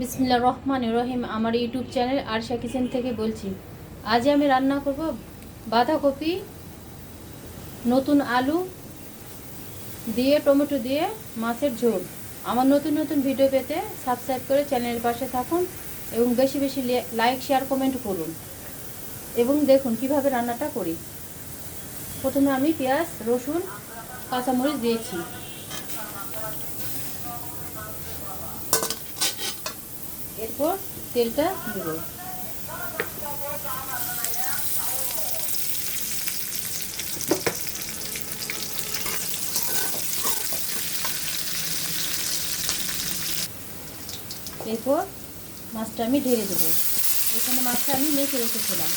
বিসমিল্লা রহমান রহিম, আমার YouTube channel ARSA kitchen থেকে বলছি, আজ আমি রান্না করব বাঁধাকপি, নতুন আলু দিয়ে, টমেটো দিয়ে মাছের ঝোল। আমার নতুন নতুন ভিডিও পেতে সাবস্ক্রাইব করে চ্যানেলের পাশে থাকুন এবং বেশি বেশি লাইক শেয়ার কমেন্ট করুন। এবং দেখুন কীভাবে রান্নাটা করি। প্রথমে আমি পেঁয়াজ, রসুন, কাঁচামরিচ দিয়েছি। এরপর তেলটা দেব। এরপর মাছটা আমি ঢেলে দেবো। এখানে মাছটা আমি মেখে রেখেছিলাম।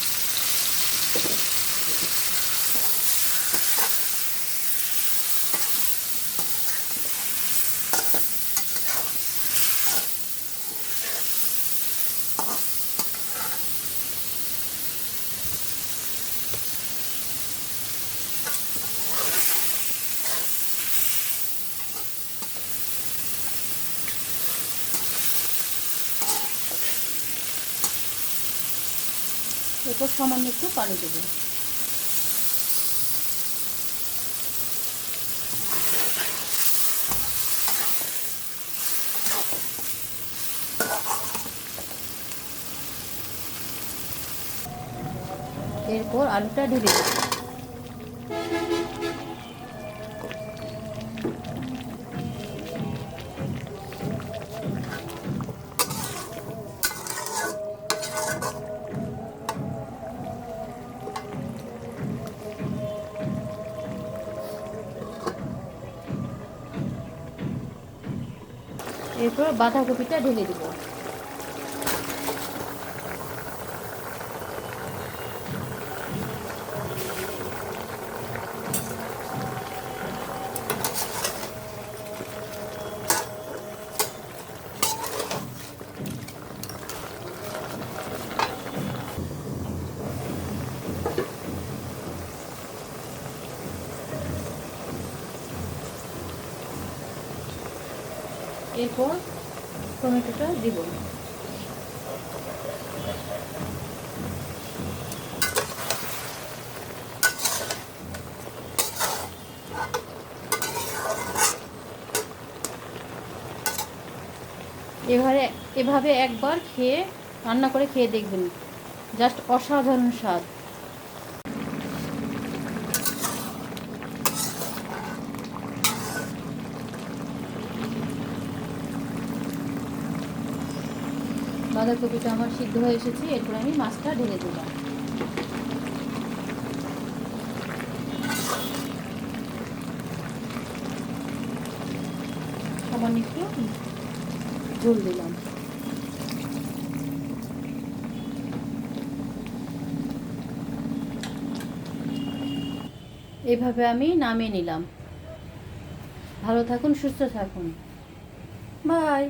এরপর সামান্য একটু পানি দেবো। এরপর আলুটা ঢেলে দেবো। এরপর বাঁধাকপিটা ঢেলে দেবো। এরপর টমেটোটা দিব। এবারে এভাবে একবার খেয়ে রান্না করে খেয়ে দেখবেন। জাস্ট অসাধারণ স্বাদ। বাঁধাকপিটা আমার সিদ্ধ হয়ে এসেছে, এরপর আমি মাছটা ঢেলে দিলাম সামান্য একটু ঝোল দিলাম। এভাবে আমি নামিয়ে নিলাম। ভালো থাকুন, সুস্থ থাকুন। বাই।